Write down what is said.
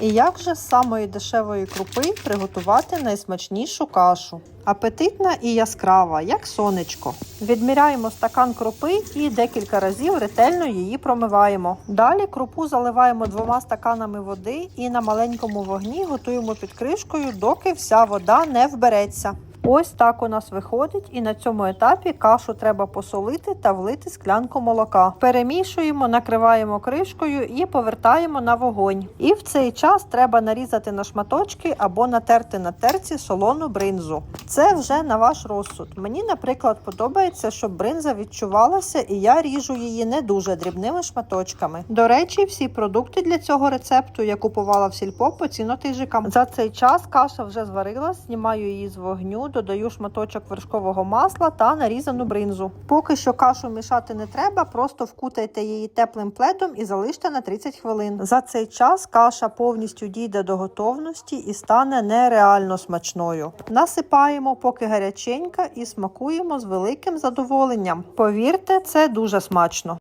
І як же з самої дешевої крупи приготувати найсмачнішу кашу? Апетитна і яскрава, як сонечко. Відміряємо стакан крупи і декілька разів ретельно її промиваємо. Далі крупу заливаємо двома стаканами води і на маленькому вогні готуємо під кришкою, доки вся вода не вбереться. Ось так у нас виходить, і на цьому етапі кашу треба посолити та влити склянку молока. Перемішуємо, накриваємо кришкою і повертаємо на вогонь. І в цей час треба нарізати на шматочки або натерти на терці солону бринзу. Це вже на ваш розсуд. Мені, наприклад, подобається, щоб бринза відчувалася, і я ріжу її не дуже дрібними шматочками. До речі, всі продукти для цього рецепту я купувала в сільпо по цінотижикам. За цей час каша вже зварилась, знімаю її з вогню, додаю шматочок вершкового масла та нарізану бринзу. Поки що кашу мішати не треба, просто вкутайте її теплим пледом і залиште на 30 хвилин. За цей час каша повністю дійде до готовності і стане нереально смачною. Насипаємо поки гаряченька і смакуємо з великим задоволенням. Повірте, це дуже смачно.